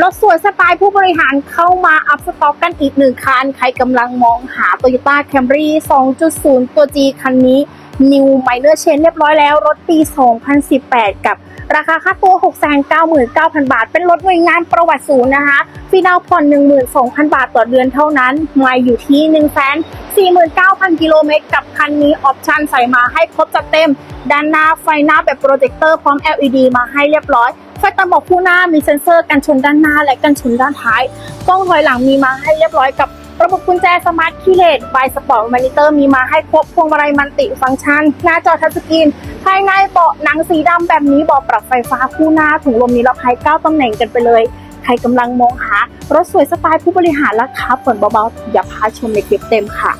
รถสวยสไตล์ผู้บริหารเข้ามาอัพสต็อกกันอีกหนึ่งคัน ใครกำลังมองหา Toyota Camry 2.0 ตัว G คันนี้ New Minor Change เรียบร้อยแล้ว รถปี 2018 กับ ราคาค่าตัว 699,000 บาท เป็นรถหน่วยงานประวัติศูนย์นะคะฟีดาวผ่อน 12,000 บาทต่อเดือนเท่านั้นไม่อยู่ที่ 149,000 กิโลเมตร กับคันนี้ออปชันใส่มาให้ครบจัดเต็ม ด้านหน้าไฟหน้าแบบโปรเจคเตอร์พร้อม LED มาให้เรียบร้อยไฟตาบอกคู่หน้ามีเซ็นเซอร์กันชนด้านหน้าและกันชนด้านท้ายกล้องถอยหลังมีมาให้เรียบร้อยกับ ระบบกุญแจสมาร์ทคีย์เลสไบสปอร์ตมอนิเตอร์มีมาให้ครบพวงมาลัยมันติฟังก์ชัน หน้าจอทัชสกรีน ภายในเบาะหนังสีดำแบบนี้เบาะปรับไฟฟ้าคู่หน้าถุงลมนิรภัย9ตำแหน่งกันไปเลย ใครกำลังมองหารถสวยสไตล์ผู้บริหารราคาผ่อนเบาๆอย่าพลาดชมในคลิปเต็มค่ะ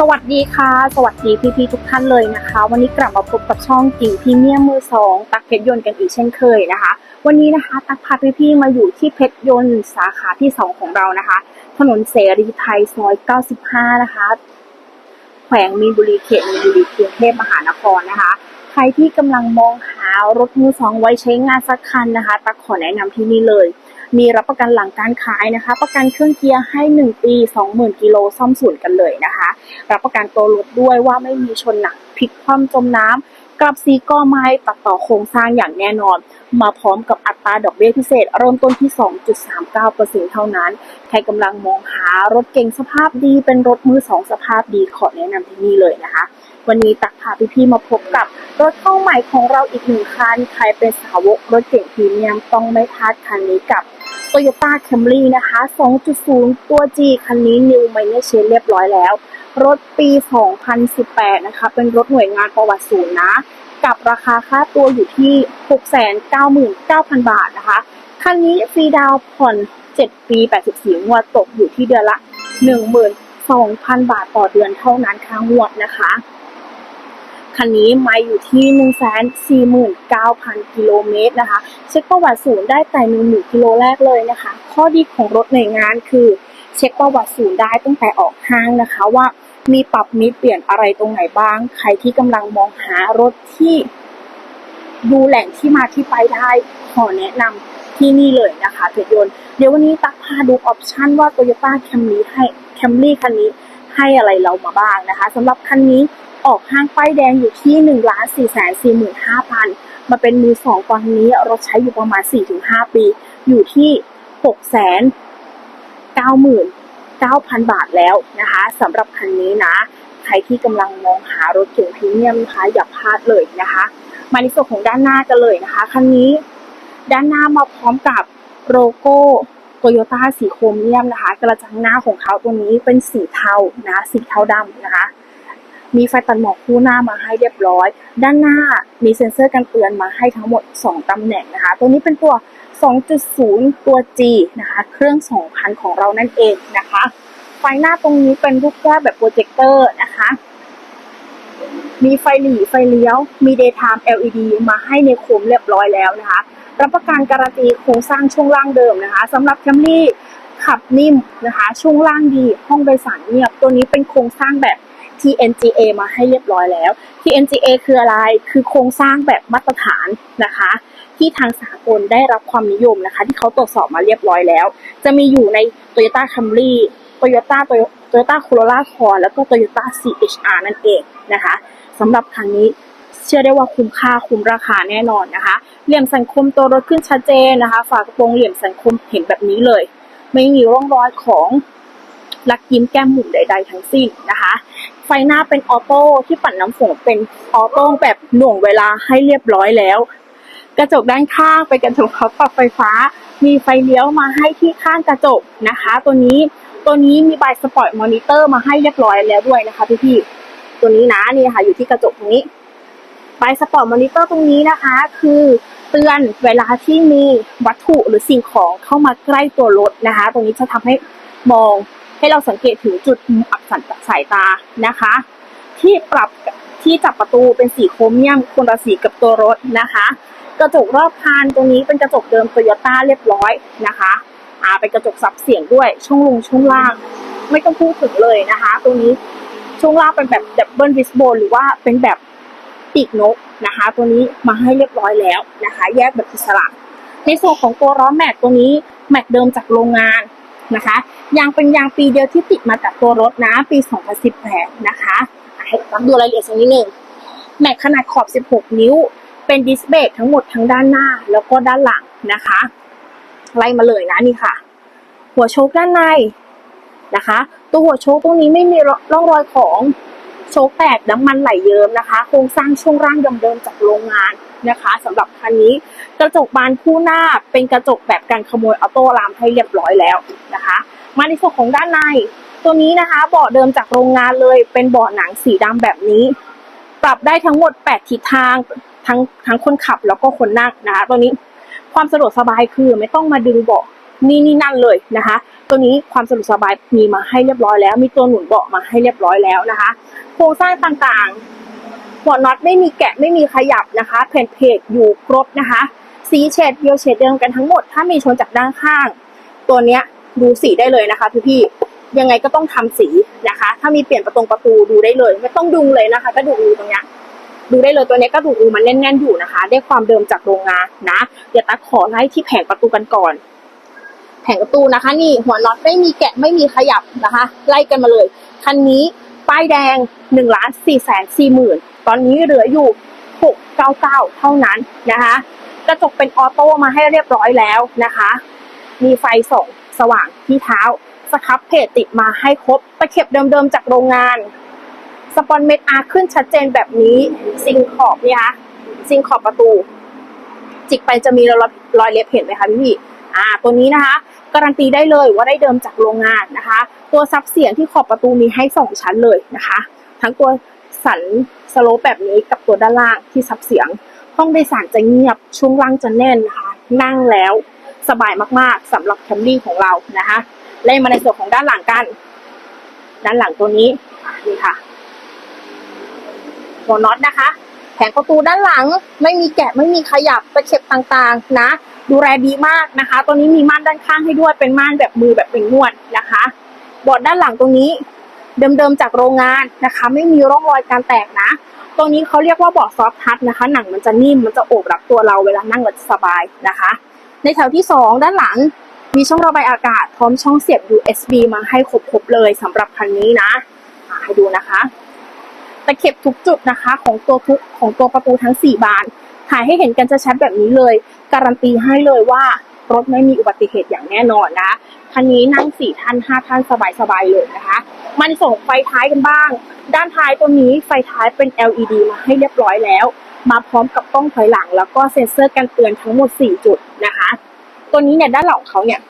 สวัสดีค่ะ สวัสดีพี่ๆทุกท่านเลยนะคะ วันนี้กลับมาพบกับช่องกิ่งพรีเมียมมือสองตักเพชรยนต์กันอีกเช่นเคยนะคะ วันนี้นะคะตักพาพี่ๆมาอยู่ที่เพชรยนต์สาขาที่ 2 ของเรานะคะ ถนนเสรีไทยซอย95 นะคะ แขวงมีนบุรีเขตมีนบุรีกรุงเทพมหานครนะคะ ใครที่กำลังมองหารถมือสองไว้ใช้งานสักคันนะคะ ตักขอแนะนำที่นี่เลย มีรับประกันหลังการขายนะคะ ประกันเครื่องเกียร์ให้ 1 ปี 20,000 กิโลซ่อมศูนย์กันเลยนะคะ รับประกันตัวรถด้วยว่าไม่มีชนหนักพลิกคว่ำจมน้ำกับซีก็ไม้ตัดต่อโครงสร้างอย่างแน่นอน มาพร้อมกับอัตราดอกเบี้ยพิเศษ เริ่มต้นที่ 2.39%เท่านั้น ใครกำลังมองหารถเก่งสภาพดีเป็นรถมือสองสภาพดีขอแนะนำที่นี่เลยนะคะ วันนี้ตักพาพี่ๆมาพบกับรถเข้าใหม่ของเราอีกหนึ่งคัน ใครเป็นสาวกรถเก่งพรีเมียมต้องไม่พลาดคันนี้กับ Toyota Camry นะคะ 2.0 ตัว G คันนี้ New Minor Change เรียบร้อยแล้ว รถปี 2018 นะคะ เป็นรถหน่วยงานประวัติศูนย์นะ กับราคาค่าตัวอยู่ที่ 699,000 บาทนะคะ คันนี้ฟรีดาวผ่อน 7 ปี 84งวดตกอยู่ที่เดือนละ 12,000 บาทต่อเดือนเท่านั้นค่างวดนะคะ คันนี้ไม่อยู่ที่149,000 กิโลเมตรนะคะ เช็คประวัติศูนย์ได้แต่1กิโลแรกเลยนะคะ ข้อดีของรถหน่วยงานคือ เช็คประวัติศูนย์ได้ตั้งแต่ออกห้างนะคะว่ามีปรับมีเปลี่ยนอะไรตรงไหนบ้าง ใครที่กำลังมองหารถที่ดูแหล่งที่มาที่ไปได้ขอแนะนำที่นี่เลยนะคะเพชรยนเดี๋ยววันนี้ตักพาดูออปชันว่า Toyota Camry ให้ Camry คันนี้ให้อะไรเรามาบ้างนะคะสำหรับคันนี้ ออกห้างป้ายแดงอยู่ที่1นึ่งล้านสี่แสนสี่หมื่นห้าพันมาเป็นมือสองตอนนี้รถใช้อยู่ประมาณ 4-5 ปี อยู่ที่6แสน99,000บาทแล้วนะคะสำหรับคันนี้นะ ใครที่กำลังมองหารถเก๋งพรีเมียมนะคะอย่าพลาดเลยนะคะ มาในส่วนของด้านหน้ากันเลยนะคะ คันนี้ด้านหน้ามาพร้อมกับโลโก้โตโยต้าสีโครเมียมนะคะ กระจังหน้าของเขาตัวนี้เป็นสีเทานะสีเทาดำนะคะ มีไฟตัดหมอกคู่หน้ามาให้เรียบร้อย ด้านหน้ามีเซ็นเซอร์กันเตือนมาให้ทั้งหมด 2 ตำแหน่งนะคะ ตัวนี้เป็นตัว 2.0 ตัว G นะคะ เครื่อง 2,000 ของเรานั่นเองนะคะ ไฟหน้าตรงนี้เป็นรูปแก้วแบบโปรเจคเตอร์นะคะ มีไฟหลีไฟเลี้ยว มี daytime LED มาให้ในโคมเรียบร้อยแล้วนะคะ รับประกันการันตีโครงสร้างช่วงล่างเดิมนะคะสำหรับ Camry ขับนิ่มนะคะ ช่วงล่างดี ห้องโดยสารเงียบ ตัวนี้เป็นโครงสร้างแบบ TNGA มาให้เรียบร้อยแล้ว TNGA คืออะไร คือโครงสร้างแบบมาตรฐานนะคะ ที่ทางสากลได้รับความนิยมนะคะ ที่เขาตรวจสอบมาเรียบร้อยแล้ว จะมีอยู่ใน Toyota Camry Toyota Toyota Corolla Cross แล้วก็ Toyota CHR นั่นเองนะคะสำหรับคันนี้เชื่อได้ว่าคุ้มค่าคุ้มราคาแน่นอนนะคะ เหลี่ยมสันคมตัวรถขึ้นชัดเจนนะคะ ฝากระโปรงเหลี่ยมสันคมเห็นแบบนี้เลย ไม่มีร่องรอยของลักยิ้มแก้มหมุนใด ๆ ทั้งสิ้นนะคะ ไฟหน้าเป็นออโต้ที่ปั่นน้ำฝนเป็นออโต้แบบหน่วงเวลาให้เรียบร้อยแล้ว กระจกด้านข้างเป็นกระจกพับปรับไฟฟ้า มีไฟเลี้ยวมาให้ที่ข้างกระจกนะคะ ตัวนี้ตัวนี้มีบายสปอร์ตมอนิเตอร์มาให้เรียบร้อยแล้วด้วยนะคะพี่ๆตัวนี้นะนี่ค่ะอยู่ที่กระจกตรงนี้บายสปอร์ตมอนิเตอร์ตรงนี้นะคะ คือเตือนเวลาที่มีวัตถุหรือสิ่งของเข้ามาใกล้ตัวรถนะคะ ตรงนี้จะทำให้มอง ให้เราสังเกตถึงจุดมุมอับสันสายตานะคะ ที่ปรับที่จับประตูเป็นสีโครเมียมคนละสีกับตัวรถนะคะ กระจกรอบคานตรงนี้เป็นกระจกเดิมโตโยต้าเรียบร้อยนะคะอ่าเป็นกระจกซับเสียงด้วยช่วงลงช่วงล่าง ไม่ต้องพูดถึงเลยนะคะ ตรงนี้ช่วงล่างเป็นแบบดับเบิลวิสโบหรือว่าเป็นแบบปีกนกนะคะ ตัวนี้มาให้เรียบร้อยแล้วนะคะ แยกแบบอิสระในส่วนของตัวล้อแม็กตัวนี้แม็กเดิมจากโรงงาน นะคะยางเป็นยางปีเดียวที่ติดมาจากตัวรถนะ ปี 2018 นะคะอะให้รับดูรายละเอียดสักนิดหนึ่งแม็กขนาดขอบ 16 นิ้ว เป็นดิสเบรกทั้งหมดทั้งด้านหน้าแล้วก็ด้านหลังนะคะไล่มาเลยนะนี่ค่ะ หัวโชคด้านในนะคะ ตัวหัวโชคตรงนี้ไม่มีร่องรอยของโชคแตกน้ำมันไหลเยิ้มนะคะ โครงสร้างช่วงร่างเดิมๆจากโรงงาน นะคะสำหรับคันนี้ กระจกบานคู่หน้าเป็นกระจกแบบการขโมยออโต้ลามให้เรียบร้อยแล้วนะคะ มาในส่วนของด้านใน ตัวนี้นะคะเบาะเดิมจากโรงงานเลย เป็นเบาะหนังสีดำแบบนี้ ปรับได้ทั้งหมด 8 ทิศทางทั้งทั้งคนขับแล้วก็คนนั่งนะคะ ตัวนี้ความสะดวกสบายคือไม่ต้องมาดึงเบาะนี่นี่นั่นเลยนะคะ ตัวนี้ความสะดวกสบายมีมาให้เรียบร้อยแล้ว มีตัวหนุนเบาะมาให้เรียบร้อยแล้วนะคะ โครงสร้างต่างๆ หัวน็อตไม่มีแกะไม่มีขยับนะคะแผ่นเพจอยู่ครบนะคะ สีเฉดเดียวเฉดเดิมกันทั้งหมด ถ้ามีชนจากด้านข้าง ตัวเนี้ยดูสีได้เลยนะคะพี่ๆยังไงก็ต้องทำสีนะคะ ถ้ามีเปลี่ยนประตงประตูดูได้เลย ไม่ต้องดุงเลยนะคะ ก็ดูดูตรงเนี้ยดูได้เลยตัวเนี้ยก็ดูดูมันแน่นๆอยู่นะคะ ได้ความเดิมจากโรงงานนะ เดี๋ยวตาขอไล่ที่แผงประตูกันก่อน แผงประตูนะคะ นี่หัวน็อตไม่มีแกะไม่มีขยับนะคะ ไล่กันมาเลย คันนี้ป้ายแดงหนึ่งล้านสี่แสนสี่หมื่น ตอนนี้เหลืออยู่หกเก้าเท่านั้นนะคะ กระจกเป็นออโต้มาให้เรียบร้อยแล้วนะคะ มีไฟส่องสว่างที่เท้าสครับเพจติดมาให้ครบตะเข็บเดิมๆจากโรงงาน สปอนเม็ดอาขึ้นชัดเจนแบบนี้ซิงขอบเนี่ยคะซิงขอบประตู จิกไปจะมีรอยรอยเล็บเห็นไหมคะพี่ๆอ่าตัวนี้นะคะการันตีได้เลยว่าได้เดิมจากโรงงานนะคะ ตัวซับเสียงที่ขอบประตูมีให้สองชั้นเลยนะคะ ทั้งตัว สันสโลปแบบนี้กับตัวด้านล่างที่ซับเสียง ห้องโดยสารจะเงียบช่วงล่างจะแน่นนะคะ นั่งแล้วสบายมากๆสำหรับแคมรี่ของเรานะคะไล่มาในส่วนของด้านหลังกัน ด้านหลังตัวนี้นี่ค่ะหัวน็อตนะคะ แผงประตูด้านหลังไม่มีแกะไม่มีขยับตะเข็บต่างๆนะ ดูแลดีมากนะคะ ตัวนี้มีม่านด้านข้างให้ด้วยเป็นม่านแบบมือแบบเป็นนวดนะคะบอดด้านหลังตรงนี้ เดิมๆจากโรงงานนะคะ ไม่มีร่องรอยการแตกนะตรงนี้เขาเรียกว่าเบาะซอฟทัชนะคะ หนังมันจะนิ่มมันจะโอบรับตัวเราเวลานั่งเราจะสบายนะคะ ในแถวที่สองด้านหลังมีช่องระบายอากาศพร้อมช่องเสียบ USB มาให้ครบๆเลยสำหรับคันนี้นะให้ดูนะคะตะเข็บทุกจุดนะคะ ของตัวทุกของตัวประตูทั้ง 4 บานถ่ายให้เห็นกันจะชัดแบบนี้เลย การันตีให้เลยว่ารถไม่มีอุบัติเหตุอย่างแน่นอนนะ คันนี้นั่ง4ท่าน5ท่านสบายๆเลยนะคะ มันส่งไฟท้ายกันบ้าง ด้านท้ายตัวนี้ไฟท้ายเป็น LED มาให้เรียบร้อยแล้ว มาพร้อมกับกล้องถอยหลัง แล้วก็เซ็นเซอร์กันเตือนทั้งหมด 4 จุดนะคะ ตัวนี้เนี่ยด้านหลังเขาเนี่ย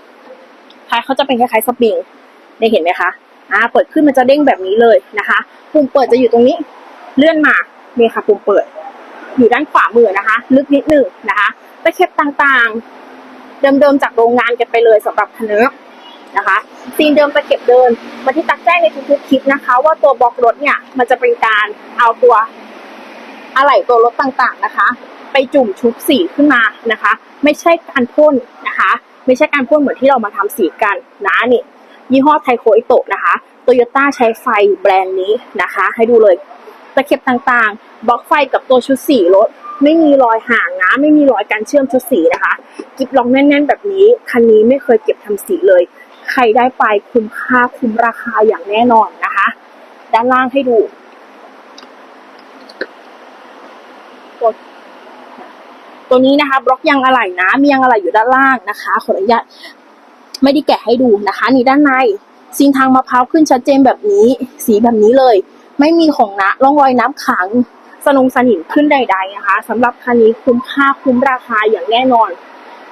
ท้ายเขาจะเป็นคล้ายๆสปริงได้เห็นไหมคะอ่าเปิดขึ้นมันจะเด้งแบบนี้เลยนะคะปุ่มเปิดจะอยู่ตรงนี้เลื่อนมาเนี่ยค่ะปุ่มเปิด อยู่ด้านขวามือนะคะ ลึกนิดหนึ่งนะคะตะเข็บต่างๆ เดิมๆจากโรงงานกันไปเลยสำหรับคันนี้ นะคะซีนเดิมตะเข็บเดินมาที่ตักแจ้งในทุกๆคลิปนะคะ ว่าตัวบล็อกรถเนี่ยมันจะเป็นการเอาตัวอะไหล่ตัวรถต่างๆนะคะ ไปจุ่มชุบสีขึ้นมานะคะ ไม่ใช่การพ่นนะคะ ไม่ใช่การพ่นเหมือนที่เรามาทำสีกันนะนี่ยี่ห้อไทโคอิโตะนะคะโตโยต้าใช้ไฟแบรนด์นี้นะคะ ให้ดูเลยตะเข็บต่างๆบล็อกไฟกับตัวชุดสีรถไม่มีรอยห่างนะ ไม่มีรอยการเชื่อมชุดสีนะคะ กิบลองแน่น ๆ แบบนี้ คันนี้ไม่เคยเก็บทำสีเลย ครได้ไปคุ้มค่าคุ้มราคาอย่างแน่นอนนะคะ ด้านล่างให้ดูตัวตัวนี้นะคะ บล็อกยางอะไหล่นะมียางอะไหล่อยู่ด้านล่างนะคะขออนุญาตไม่ได้แกะให้ดูนะคะ นี่ด้านในซีนทางมะพร้าวขึ้นชัดเจนแบบนี้ สีแบบนี้เลย ไม่มีของนะร่องรอยน้ำขังสนงสนิมขึ้นใด ๆ นะคะสำหรับคันนี้คุ้มค่าคุ้มราคาอย่างแน่นอน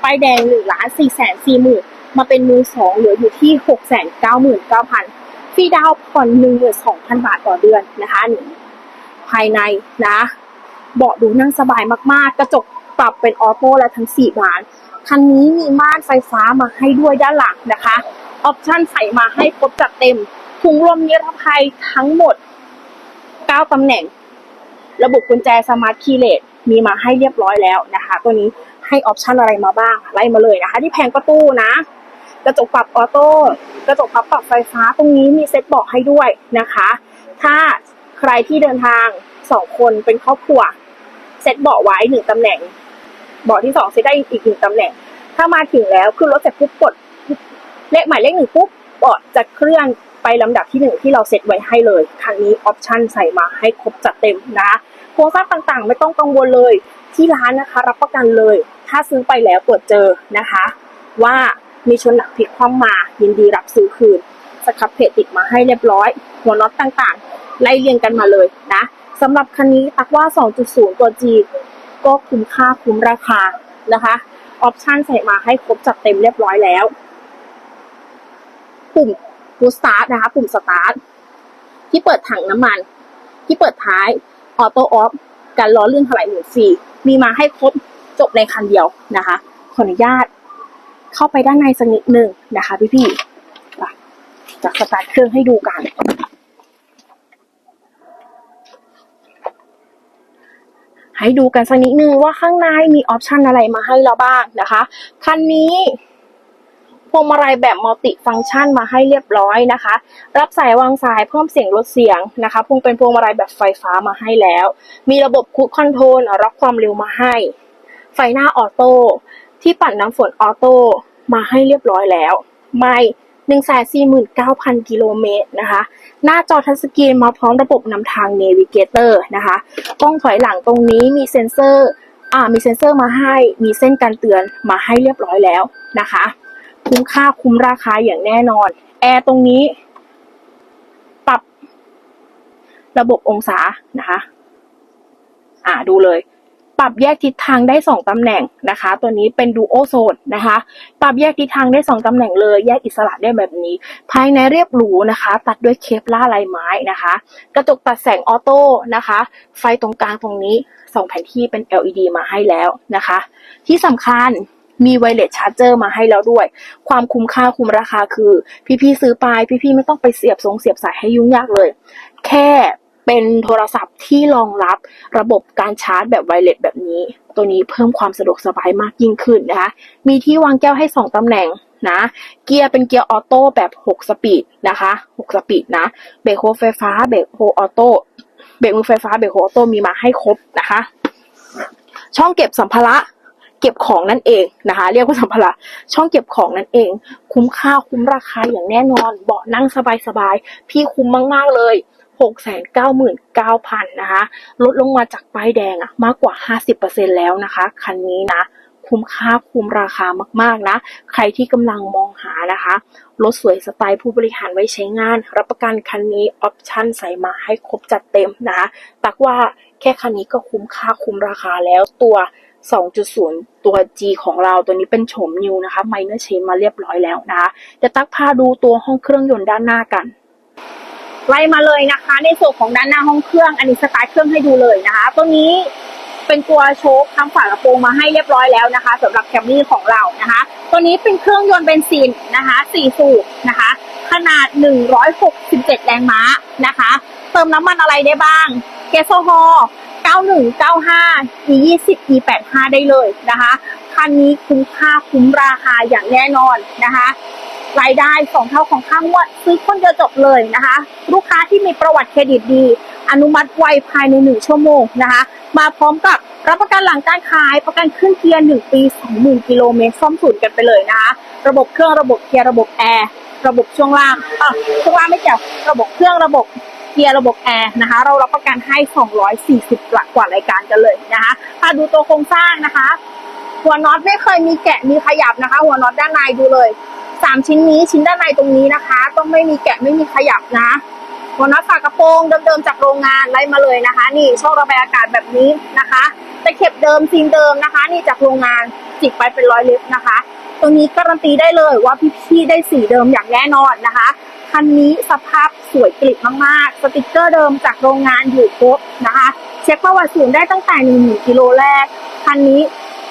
ป้ายแดงหนึ่งล้านสี่แสนสี่หมื่น มาเป็นมือสองเหลืออยู่ที่หกแสนเก้าหมื่นเก้าพันฟรีดาวน์ผ่อนหนึ่งหมื่นสองพันบาทต่อเดือนนะคะนี่ภายในนะ เบาะดูนั่งสบายมากๆ กระจกปรับเป็นออโต้และทั้งสี่บานคันนี้มีม่านไฟฟ้ามาให้ด้วยด้านหลังนะคะออปชั่นใส่มาให้ครบจัดเต็มถุงลมนิรภัยทั้งหมด 9ตำแหน่ง ระบบกุญแจสมาร์ทคีย์เลสมีมาให้เรียบร้อยแล้วนะคะ ตัวนี้ให้ออปชั่นอะไรมาบ้าง ไล่มาเลยนะคะ ที่แผงประตูนะ กระจกปรับออโต้กระจกพับปรับไฟฟ้าตรงนี้มีเซ็ตเบอกให้ด้วยนะคะ ถ้าใครที่เดินทางสองคนเป็นครอบครัวเซ็ตเบาะไว้หนึ่งตำแหน่งเบาะที่สองเซ็ตได้อีกหนึ่งตำแหน่ง ถ้ามาถึงแล้วขึ้นรถเสร็จปุ๊บกดเลขหมายเลขหนึ่งปุ๊บเบาะจะเคลื่อนไปลำดับที่หนึ่งที่เราเซ็ตไว้ให้เลยคันนี้ออปชั่นใส่มาให้ครบจัดเต็มนะคะโครงสร้างต่างๆ ไม่ต้องกังวลเลยที่ร้านนะคะ รับประกันเลย ถ้าซื้อไปแล้วตรวจเจอนะคะ ว่า มีชนหนักพลิกคว่ำมา ยินดีรับซื้อคืนสครับเพจติดมาให้เรียบร้อย หัวน็อตต่างๆ ไล่เรียงกันมาเลยนะสำหรับคันนี้ตักว่า 2.0 ตัว G ก็คุ้มค่าคุ้มราคานะคะออปชันใส่มาให้ครบจัดเต็มเรียบร้อยแล้ว ปุ่ม push start นะคะ ปุ่ม start ที่เปิดถังน้ำมัน ที่เปิดท้ายออโต้ออฟการล้อเลื่อนถลายหมุนฟรีมีมาให้ครบจบในคันเดียวนะคะ ขออนุญาต เข้าไปด้านในสักนิดหนึ่งนะคะพี่ๆไปจะสตาร์ทเครื่องให้ดูกัน ให้ดูกันสักนิดนึงว่าข้างในมีออปชันอะไรมาให้เราบ้างนะคะ คันนี้พวงมาลัยแบบมัลติฟังก์ชันมาให้เรียบร้อยนะคะ รับสายวางสายเพิ่มเสียงลดเสียงนะคะพวงเป็นพวงมาลัยแบบไฟฟ้ามาให้แล้ว มีระบบคูดคอนโทรลรับความเร็วมาให้ ไฟหน้าออโต้ ที่ปัดน้ำฝนออโต้มาให้เรียบร้อยแล้ว ไม่หนึ่งแสนสี่หมื่นเก้าพันกิโลเมตรนะคะ หน้าจอทัชสกรีนมาพร้อมระบบนำทาง Navigator นะคะ กล้องถอยหลังตรงนี้มีเซ็นเซอร์ อ่า มีเซ็นเซอร์มาให้ มีเส้นการเตือนมาให้เรียบร้อยแล้วนะคะ คุ้มค่าคุ้มราคาอย่างแน่นอน แอร์ตรงนี้ ปรับระบบองศานะคะ อ่า ดูเลย ปรับแยกทิศทางได้สองตำแหน่งนะคะ ตัวนี้เป็นดูโอโซนนะคะ ปรับแยกทิศทางได้สองตำแหน่งเลย แยกอิสระได้แบบนี้ ภายในเรียบหรูนะคะ ตัดด้วยเคปล่าลายไม้นะคะ กระจกตัดแสงออโต้นะคะ ไฟตรงกลางตรงนี้สองแผ่นที่เป็น LED มาให้แล้วนะคะ ที่สำคัญมีไวเลสชาร์เจอร์มาให้แล้วด้วย ความคุ้มค่าคุ้มราคาคือ พี่ๆซื้อไป พี่ๆไม่ต้องไปเสียบทรงเสียบสายให้ยุ่งยากเลย แค่ เป็นโทรศัพท์ที่รองรับระบบการชาร์จแบบไวเลสแบบนี้ ตัวนี้เพิ่มความสะดวกสบายมากยิ่งขึ้นนะคะ มีที่วางแก้วให้ 2ตำแหน่งนะ เกียร์เป็นเกียร์ออโต้แบบ 6 สปีดนะคะ 6 สปีดนะ เบรกโฮไฟฟ้า เบรกโฮออโต้ เบรกมือไฟฟ้า เบรกโฮออโต้มีมาให้ครบนะคะ ช่องเก็บสัมภาระเก็บของนั่นเองนะคะ เรียกว่าสัมภาระช่องเก็บของนั่นเอง คุ้มค่าคุ้มราคาอย่างแน่นอน เบาะนั่งสบายๆ พี่คุ้มมากๆเลย หกแสนเก้าหมื่นเก้าพันนะคะ ลดลงมาจากป้ายแดงอะมากกว่าห้าสิบเปอร์เซ็นแล้วนะคะ คันนี้นะ คุ้มค่าคุ้มราคามากๆนะ ใครที่กำลังมองหานะคะ รถสวยสไตล์ผู้บริหารไว้ใช้งาน รับประกันคันนี้ออปชั่นใส่มาให้ครบจัดเต็มนะคะตักว่าแค่คันนี้ก็คุ้มค่าคุ้มราคาแล้วตัว2.0 ตัว G ของเราตัวนี้เป็นโฉมนิวนะคะไมเนอร์เชนมาเรียบร้อยแล้วนะคะเดี๋ยวตักพาดูตัวห้องเครื่องยนต์ด้านหน้ากัน ไล่มาเลยนะคะ ในส่วนของด้านหน้าห้องเครื่องอันนี้สตาร์ทเครื่องให้ดูเลยนะคะ ตัวนี้เป็นตัวโชคทำฝากระโปรงมาให้เรียบร้อยแล้วนะคะสำหรับแคมรี่ของเรานะคะ ตัวนี้เป็นเครื่องยนต์เบนซินนะคะ4สูบนะคะ ขนาด 167 แรงม้านะคะ เติมน้ำมันอะไรได้บ้างแก๊สโซฮอล์9195 E20 E85 ได้เลยนะคะ คันนี้คุ้มค่าคุ้มราคาอย่างแน่นอนนะคะ รายได้สองเท่าของค่างวด ซื้อคนเดียวจบเลยนะคะ ลูกค้าที่มีประวัติเครดิตดี อนุมัติไวภายในหนึ่งชั่วโมงนะคะ มาพร้อมกับรับประกันหลังการขายประกันขึ้นเกียร์หนึ่งปีสองหมื่นกิโลเมตรซ่อมศูนย์กันไปเลยนะคะ ระบบเครื่องระบบเกียร์ระบบแอร์ระบบช่วงล่างอะช่วงล่างไม่เกี่ยวระบบเครื่องระบบเกียร์ระบบแอร์นะคะ เรารับประกันให้ 240กว่ารายการกันเลยนะคะมาดูตัวโครงสร้างนะคะ หัวน็อตไม่เคยมีแกะมีขยับนะคะ หัวน็อตด้านในดูเลย สามชิ้นนี้ชิ้นด้านในตรงนี้นะคะ ต้องไม่มีแกะไม่มีขยับนะหัวน็อตฝากระโปรงเดิมๆจากโรงงานไล่มาเลยนะคะ นี่ช่องระบายอากาศแบบนี้นะคะตะเข็บเดิมซีนเดิมนะคะ นี่จากโรงงานจิกไปเป็นร้อยเล็บนะคะตัวนี้การันตีได้เลยว่าพี่ๆได้สีเดิมอย่างแน่นอนนะคะคันนี้สภาพสวยกริบมากๆ สติกเกอร์เดิมจากโรงงานอยู่ครบนะคะ เช็คประวัติศูนย์ได้ตั้งแต่หนึ่งกิโลแรก คันนี้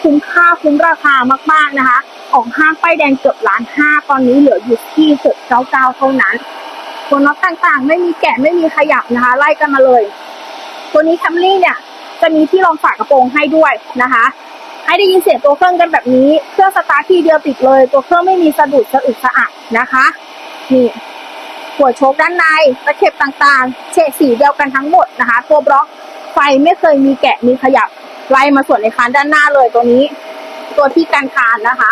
คุ้มค่าคุ้มราคามากๆนะคะออกห้างป้ายแดงเกือบล้านห้าตอนนี้เหลืออยู่ที่หกเก้าเก้าเท่านั้นตัวน็อตต่างๆ ไม่มีแกะไม่มีขยับนะคะ ไล่กันมาเลย ตัวนี้แคมรี่เนี่ย จะมีที่รองฝากระโปรงให้ด้วยนะคะ ให้ได้ยินเสียงตัวเครื่องกันแบบนี้ เครื่องสตาร์ททีเดียวติดเลย ตัวเครื่องไม่มีสะดุดสะอึกสะอักนะคะนี่หัวโชคด้านในตะเข็บต่างๆ เฉดสีเดียวกันทั้งหมดนะคะ ตัวบล็อกไฟไม่เคยมีแกะมีขยับ ไล่มาส่วนในคานด้านหน้าเลยตัวนี้ ตัวที่กันคานนะคะ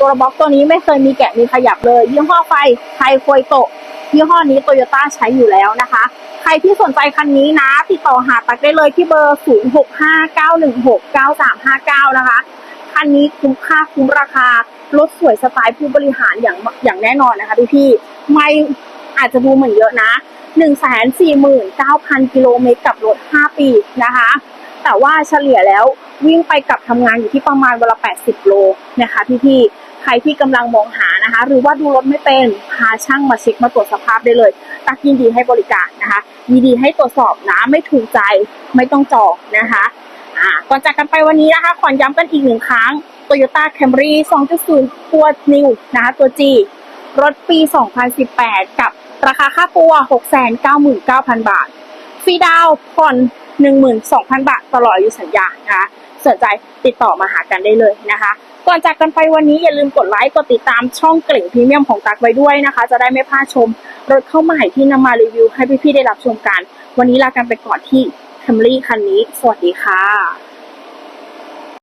ตัวบล็อกตัวนี้ไม่เคยมีแกะมีขยับเลย ยี่ห้อไฟไทยควยโตะยี่ห้อนี้โตโยต้าใช้อยู่แล้วนะคะ ใครที่สนใจคันนี้นะ ติดต่อหาตักได้เลยที่เบอร์ 0659169359 นะคะ คันนี้คุ้มค่าคุ้มราคารถสวยสไตล์ผู้บริหารอย่างอย่างแน่นอนนะคะพี่พี่ๆไม่อาจจะดูเหมือนเยอะนะ 149,000 กิโลเมตรกับรถ 5 ปีนะคะ แต่ว่าเฉลี่ยแล้ววิ่งไปกับทำงานอยู่ที่ประมาณเวลา 80 โลนะคะพี่ๆใครที่กำลังมองหานะคะ หรือว่าดูรถไม่เป็นพาช่างมาเช็คมาตรวจสภาพได้เลยตักยินดีให้บริการนะคะยินดีให้ตรวจสอบนะไม่ถูกใจไม่ต้องจองนะคะอ่าก่อนจากกันไปวันนี้นะคะ ขอย้ำกันอีกหนึ่งครั้ง Toyota Camry 2.0 ตัว New นะคะตัว G รถปี 2018 กับราคาค่าตัว 699,000 บาท ฟรีดาวผ่อน 12,000 บาทตลอดอายุสัญญานะคะสนใจติดต่อมาหากันได้เลยนะคะก่อนจากกันไปวันนี้อย่าลืมกดไลค์กดติดตามช่องเกล่งพรีเมียมของตักไว้ด้วยนะคะ จะได้ไม่พลาดชมรถเข้าใหม่ที่นำมารีวิวให้พี่ๆได้รับชมกัน วันนี้ลากันไปก่อนที่ Camry คันนี้ สวัสดีค่ะ